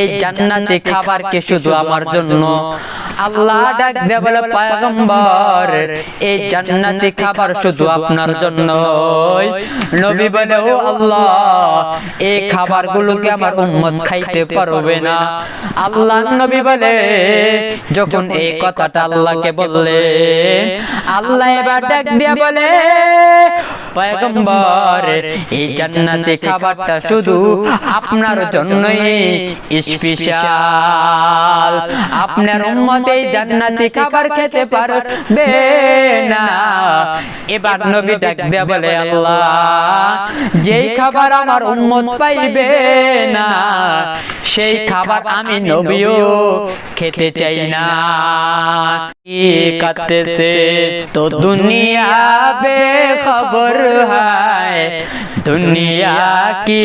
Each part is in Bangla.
এই জান্নাতি খাবার কে শুধু আমার জন্য? আল্লাহ ডাক দিয়ে বলে পয়গম্বর এই জান্নাতি খাবার শুধু আপনার জন্য নবী বলে ও আল্লাহ এই খাবারগুলোকে আমার উম্মত খাইতে পারবে না। আল্লাহ নবী বলে যখন এই কথাটা আল্লাহকে বললেন আল্লাহ এবার ডাক দিয়ে বলে পয়গম্বর এই জান্নাতে খাবারটা শুধু আপনার জন্যই স্পেশাল আপনার উম্মতে জান্নাতে খাবার খেতে পারবে না। এবার নবী বলে আল্লাহ যেই খাবার আমার উম্মত পাইবে না সেই খাবার আমি নবীও খেতে চাই না। কাটতেছে তো দুনিয়া বে খবর है दुनिया की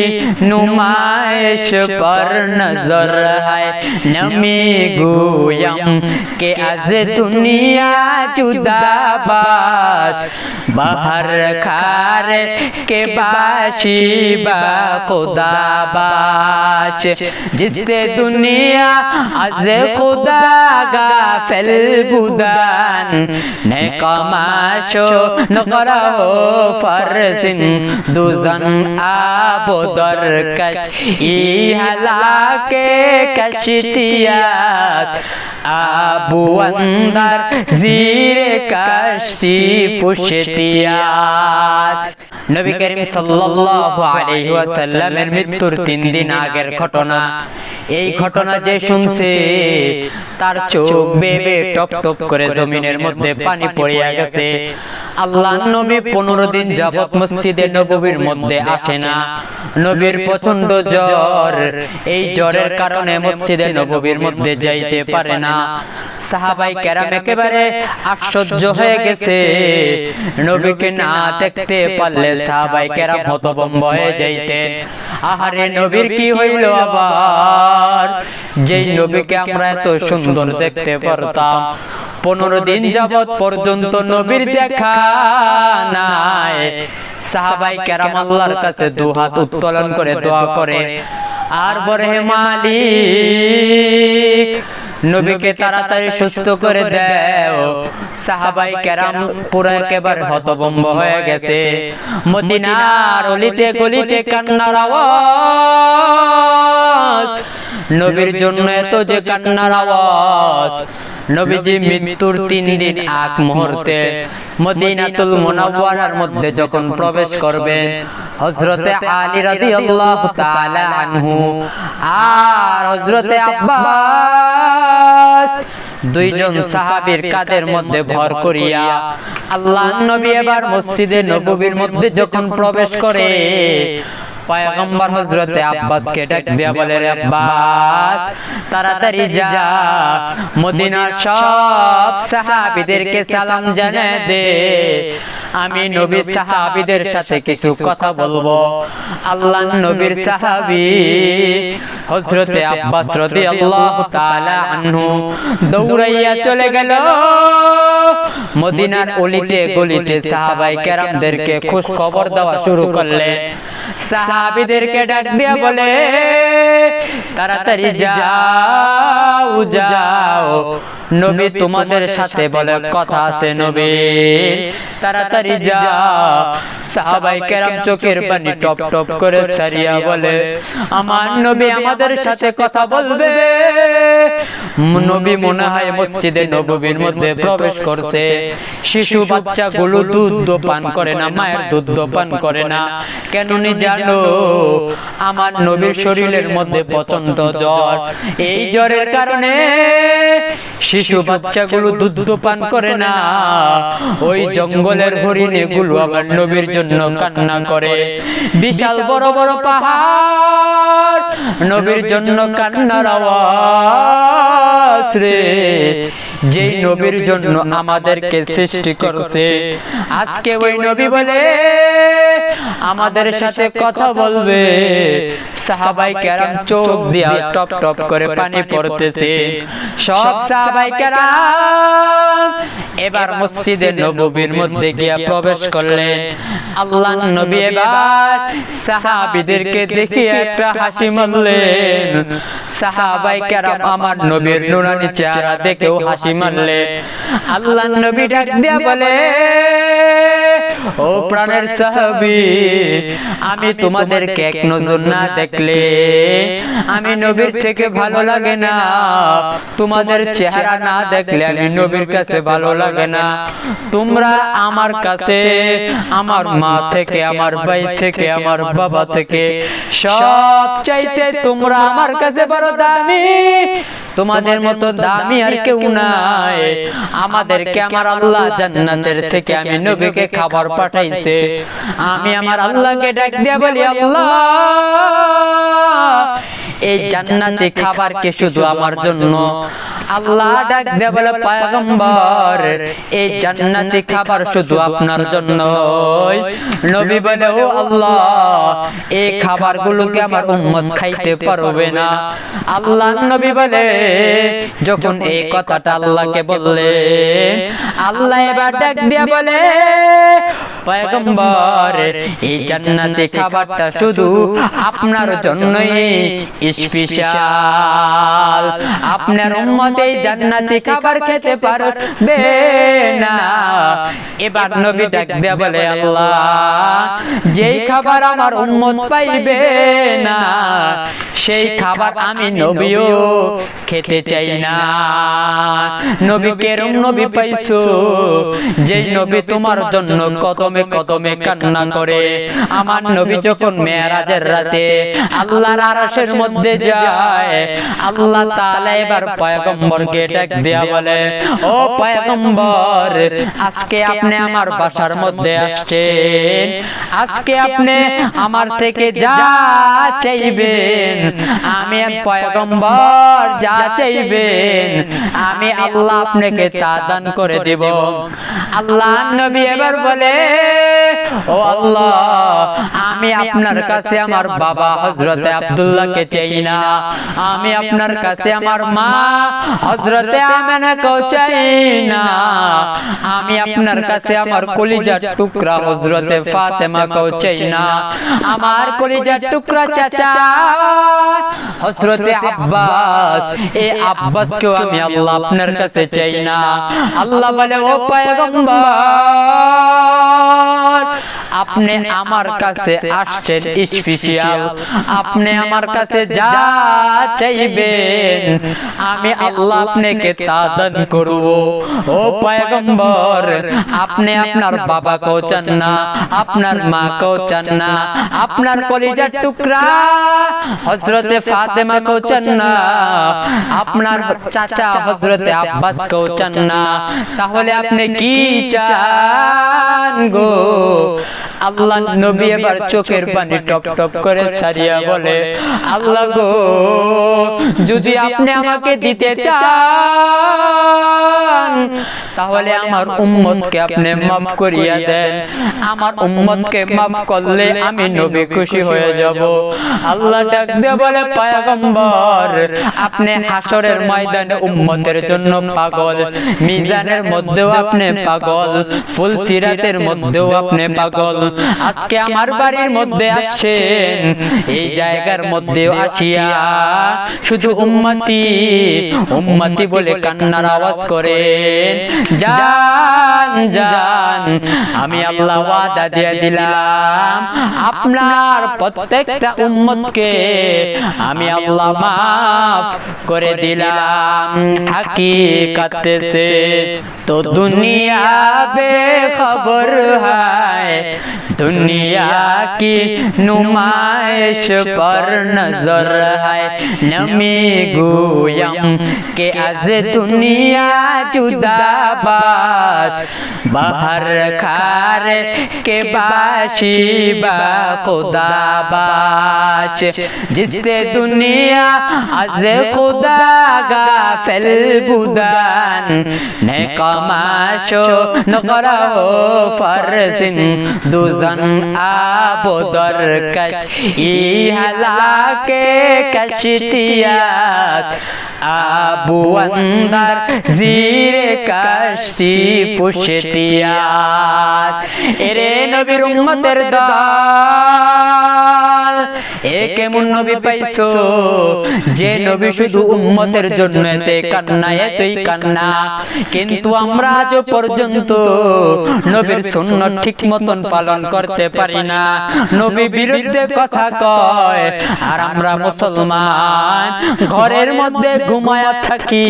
नुमाइश पर नजर है नमी गोयम के आज दुनिया जुदाबाज बाहर खार के बाशी बा खुदाबाश जिससे दुनिया आज खुदा গাফেল বুদান নে কমাশো নকরাও ফারসিন দুজন আবদর কশ ই হালাকে কশতিয়াত আবু অন্দর জিরে কশতি পুশতিয়াত নবী করিম সাল্লাল্লাহু আলাইহি ওয়াসাল্লামের মৃত্যুর তিন দিন আগের ঘটনা। এই ঘটনা যে শুনছে, তার চোখ বেবে টপ টপ করে জমিনের মধ্যে পানি পড়িয়া গেছে। আল্লাহ নবী পনেরো দিন যাবত মসজিদে নবীর মধ্যে আসে না। নবীর প্রচণ্ড জ্বর। এই জ্বরের কারণে মসজিদে নবীর মধ্যে যাইতে পারে না। সাহাবাই একেবারে আশ্চর্য হয়ে গেছে। নবীকে না দেখতে পারলে সাহাবাই কেরাম হতভম্ব হয়ে যাইতেন। আহারে নবীর কি হইল আবার? যেই নবীকে আমরা এত সুন্দর দেখতে পারতাম। পনেরো দিন যাবৎ পর্যন্ত নবীর দেখা নাই। সাহাবাই কেরাম আল্লাহর কাছে দুহাত উত্তোলন করে দোয়া করে। আর বলে হে মালিক নবীকে তাড়াতাড়ি সুস্থ করে দাও। সাহাবাই কেরাম পুরো একেবারে হতভম্ব হয়ে গেছে। মদিনার অলিতে গলিতে কান্নার আওয়াজ। নবীর জন্য এত যে কান্নার আওয়াজ। নবীজি মৃত্যুর তিন দিন আগ মুহূর্তে মদিনাতুল মুনাওয়ারার মধ্যে যখন প্রবেশ করবেন হযরতে আলী রাদিয়াল্লাহু তাআলা আনহু আর হযরতে আব্বাস দুইজন সাহাবীর কাদের মধ্যে ভর করিয়া আল্লাহ নবী এবার মসজিদে নববীর মধ্যে যখন প্রবেশ করে পয়গম্বর হযরতে আব্বাসকে ডাক দিয়া বলে আব্বাস তাড়াতাড়ি যা। মদিনার সব সাহাবীদেরকে সালাম জানিয়ে দে আমি নবী সাহাবীদের সাথে কিছু কথা বলব। আল্লাহ নবীর সাহাবী হযরতে আব্বাস রাদিয়াল্লাহু তাআলা আনহু দৌড়াইয়া চলে গেল। মদিনার অলিতে গলিতে সাহাবাই কেরামদেরকে খুশ খবর দেওয়া শুরু করলে। সাহাবিদেরকে ডাক দিয়া বলে তাড়াতাড়ি যাও যাও নবী তোমাদের সাথে বলে কথা আছে নবী। তাড়াতাড়ি যা। সাহাবাই কেরাম চোখের পানি টপ টপ করে সারিয়া বলে। আমার নবী আমাদের সাথে কথা বলবে। নবী মনে হয় মসজিদে নববীর মধ্যে প্রবেশ করছে। শিশু বাচ্চাগুলো দুধ পান করে না মায়ের দুধ পান করে না। কেন নি জানো? আমার নবীর শরীরের মধ্যে প্রচণ্ড জ্বর। এই জ্বরের কারণে শিশু বাচ্চাগুলো দুধ পান করে না। ওই জঙ্গলের হরিণ এগুলো আমার নবীর জন্য কান্না করে। বিশাল বড় বড় পাহাড়। নবীর জন্য কান্নার আওয়াজ রে। যেই নবীর জন্য আমাদেরকে সৃষ্টি করছে। আজকে ওই নবী বলে আমাদের সাথে কথা বলবে। সাহাবাই কেরাম চোখ দিয়া টপ টপ করে পানি পড়তেছে। সব সাহাবাই কেরাম এবার মসজিদে নববীর মধ্যে গিয়া প্রবেশ করলেন। আল্লাহ নবী এবার সাহাবীদেরকে দেখে একটা হাসি মারলেন সাহাবাই কেরাম আমার নবীর নুরানি চেহারা দেখেও হাসি মারলেন আল্লাহ নবী ডাক দিয়া বলে ও প্রাণের সাহাবী আমি তোমাদেরকে এক নজর না দেখলে আমি নবীর থেকে ভালো লাগে না তোমাদের চেহারা না দেখলে আমি নবীর কাছে ভালো লাগে না তোমরা আমার কাছে আমার মা থেকে আমার ভাই থেকে আমার বাবা থেকে সব চাইতে তোমরা আমার কাছে বড় দামি তোমাদের মতো দামি আর কেউ নাই। আমাদেরকে আমার আল্লাহ জান্নাতের থেকে আমি নবীকে খাবার পাঠাইছে। আমি আমার আল্লাহকে ডাক দিয়া বলি আল্লাহ এই জান্নাতি খাবারকে শুধু আমার জন্য? আল্লাহ ডাক দিয়া বলে পয়গম্বর এই জান্নাতি খাবার শুধু আপনার জন্য নবী বলে ও আল্লাহ এই খাবারগুলোকে আমার উম্মত খাইতে পারবে না। আল্লাহ নবী বলে যখন এই কথাটা আল্লাহকে বললে আল্লাহ এবার ডাক দিয়া বলে পয়গম্বর এই জান্নাতি খাবারটা শুধু আপনার জন্যই স্পেশাল আপনার উম্মত জান্নাতি খাবার খেতে পারবে না। এবার নবী ডাক দিয়া বলে আল্লাহ যেই খাবার আমার উম্মত পাইবে না সেই খাবার আমি নবীও খেতে চাই না। নবী কেরম নবী পাইছো যেই নবী তোমার জন্য কদমে কদমে কান্না করে। আমার নবী যখন মেয়ারাজের রাতে আল্লাহর আরশের মধ্যে যায়, আল্লাহ তাআলা এবার পয়গম্বরকে ডাক দিয়া বলে, ও পয়গম্বর, আজকে আপনি আমার বাসার মধ্যে আসছেন। আজকে আপনি আমার থেকে যা চাইবেন, আমি পয়গম্বর যা চাইবেন, আমি আল্লাহ আপনাকে তা দান করে দেব। আল্লাহ নবী এবার বলে ও আল্লাহ আমি আপনার কাছে আমার বাবা হযরতে আব্দুল্লাহকে চাই না। আমি আপনার কাছে আমার মা হযরতে আমেনাকেও চাই না। আমি আপনার কাছে আমার কলিজার টুকরা হযরতে ফাতেমাকেও চাই না। আমার কলিজার টুকরা চাচা হযরতে আব্বাস। এই আব্বাসকেও আমি আল্লাহ আপনার কাছে চাই না। আল্লাহ বলে ও পয়গম্বর আপনি আমার কাছে আসছেন স্পেশাল আপনি আমার কাছে যা চাইবেন আমি আল্লাহ আপনাকে তা দান করব। ও পয়গম্বর আপনি আপনার বাবাকেও চান না আপনার মাকেও চান না আপনার কলিজার টুকরা হযরতে ফাতেমাকেও চান না আপনার চাচা হযরতে আব্বাসকেও চান না তাহলে আপনি কি চান গো? আল্লাহ নবী এবার চোখের পানি টপ টপ করে সারিয়া বলে আল্লাহ গো যদি আপনি আমাকে দিতে চান তাহলে আমার উম্মতকে আপনি মাফ করিয়া দেন। আমার উম্মতকে মাফ করলে আমি নবী খুশি হয়ে যাব। আল্লাহ ডাক দিয়ে বলে পয়গম্বর আপনি হাসরের ময়দানে উম্মতের জন্য পাগল। মিজানের মধ্যেও আপনি পাগল। ফুল সিরাতের মধ্যেও আপনি পাগল। আজকে আমার বাড়ির মধ্যে আসছেন, এই জায়গার মধ্যে আসিয়া শুধু উম্মতি উম্মতি বলে কান্নার আওয়াজ করে যান যান, আমি আল্লাহ ওয়াদা দিয়ে দিলাম, আপনার প্রত্যেকটা উম্মতকে আমি আল্লাহ মাফ করে দিলাম। হাকিকাত সে তো দুনিয়া বে খবর হায় दुनिया की नुमाइश पर नजर है नमी गोयम के आज दुनिया जुदाबाज बाहर खार के बाशी बा खुदाबाज तलाश जिससे दुनिया आज खुदा गाफिल बुदान ने कमाशो नकरहो फरसिन زن آب در کش ای حلاک کشتیات আবু আন্দার জিরে কাশতি পুষতিয়াত এরে নবীর উম্মতের দল, এ কেমন নবী পাইছো? যে নবী শুধু উম্মতের জন্য এতে কান্না এতেই কান্না। কিন্তু আমরা আজ পর্যন্ত নবীর সুন্নত ঠিক মতন পালন করতে পারি না। নবী বিরুদ্ধে কথা কয়, আর আমরা মুসলমান, ঘরের মধ্যে ঘুমায়া থাকি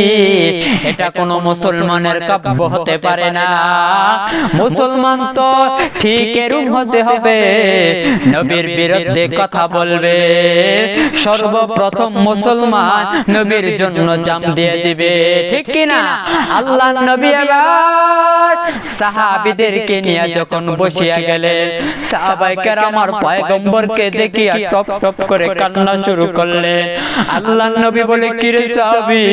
এটা কোনো মুসলমানের কাব্য হতে পারে না। মুসলমান তো ঠিক এরম হতে হবে। নবীর বিরুদ্ধে কথা বলবে। সর্বপ্রথম মুসলমান নবীর জন্য জাম দিয়ে দিবে। ঠিক কিনা? আল্লাহ নবী এবার সাহাবীদেরকে নিয়ে যখন বসিয়া গেলেন সাহাবাই আমার পয়গম্বরকে দেখিয়া টপ টপ করে কান্না শুরু করলেন। আল্লাহ নবী বলে কি রে সাহাবী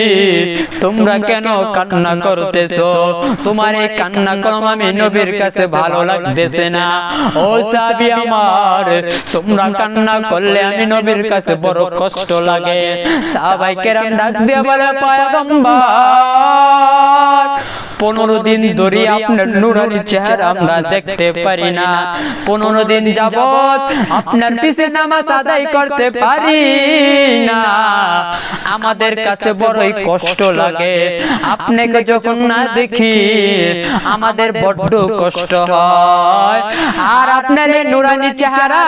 তোমরা কেন কান্না করতেছো? তোমার এই কান্না কম আমি নবীর কাছে ভালো লাগতেছে না। ও সাহাবী আমার তোমরা কান্না করলে আমি নবীর কাছে বড় কষ্ট লাগে। সাহাবাই কেরাম ডাক দিয়ে বলে পয়গম্বর পনেরো দিন ধরে আপনার নুরানি চেহারা আমরা দেখতে পারি না। পনেরো দিন যাবত আপনার পিছে নামাজ আদায় করতে পারি না। আমাদের কাছে বড়ই কষ্ট লাগে। আপনাকে যখন না দেখি, আমাদের বড্ড কষ্ট হয়। আর আপনার নুরানি চেহারা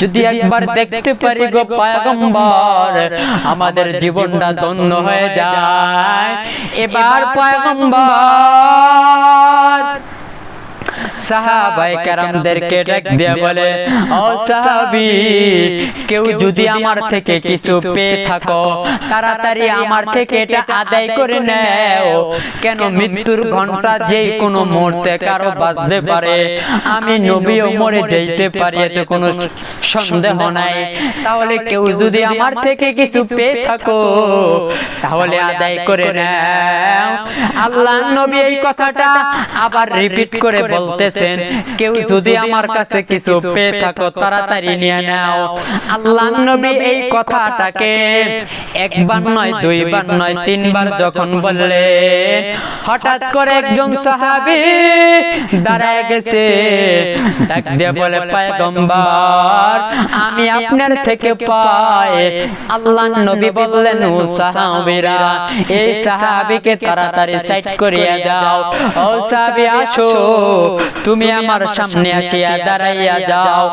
যদি একবার দেখতে পারি গো পয়গম্বর আমাদের জীবনটা ধন্য হয়ে যায়। এবার পয়গম্বর সাহাবাই কেরামদেরকে ডাক দিয়ে বলে, ও সাহাবি, কেউ যদি আমার থেকে কিছু পেয়ে থাকো, তাড়াতাড়ি আমার থেকে এটা আদায় করে নেও। কেন মৃত্যুর ঘণ্টা যে কোনো মুহূর্তে কারও বাজতে পারে। আমি নবীও মরে যাইতে পারি, এতে কোনো সন্দেহ নাই। তাহলে কেউ যদি আমার থেকে কিছু পেয়ে থাকো, তাহলে আদায় করে নাও। আল্লাহ নবী এই কথাটা আবার রিপিট করে বলতেছেন কেউ যদি আমার কাছে কিছু পেয়ে থাকো তাড়াতাড়ি নিয়ে নাও। আল্লাহ নবী এই কথাটাকে একবার নয় দুইবার নয় তিনবার যখন বললেন হঠাৎ করে একজন সাহাবী দাঁড়ায় গেছে। ডাক দিয়ে বলে পয়গম্বর আমি আপনার থেকে পাই আল্লাহ নবী বললেন ও সাহাবীরা এই সাহাবীকে তাড়াতাড়ি সাইড করিয়া দাও। ও সাহাবী আসো। তুমি আমার সামনে আসিয়া দাঁড়াইয়া যাও।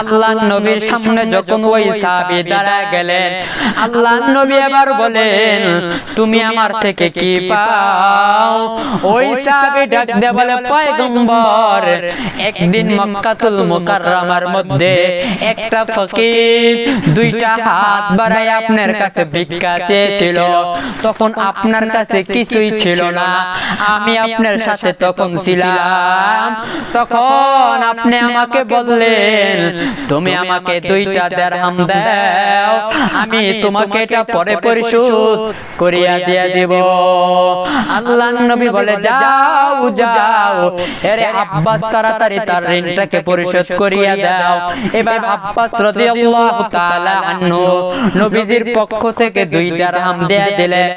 আল্লাহ নবীর সামনে যখন ওই সাহাবী দাঁড়ায় গেলেন আল্লাহ নবী এবার বলেন তুমি আমার থেকে কি পাও? ওই সাহাবী ডাক দিয়ে বলে পয়গম্বর একদিন মক্কাতুল মুকাররমার মধ্যে একটা ফকির দুইটা হাত বাড়ায় আপনার কাছে ভিক্ষা চেয়েছিল। তখন আপনার কাছে কিছুই ছিল না। আমি আপনার সাথে তখন ছিলাম। তখন আপনি আমাকে বললেন তুমি আমাকে দুইটা দেড়হাম দাও আমি তোমাকে এটা পরে পরিশোধ করিয়া দিয়া দিব। আল্লাহ নবী বলে যাও যাও এরে আব্বাস তাড়াতাড়ি তার ঋণটাকে পরিশোধ করিয়া দাও। এবার আব্বাস রাদিয়াল্লাহু তাআলা আনহু নবীজির পক্ষ থেকে দুই দিরহাম দেয়া দিলেন।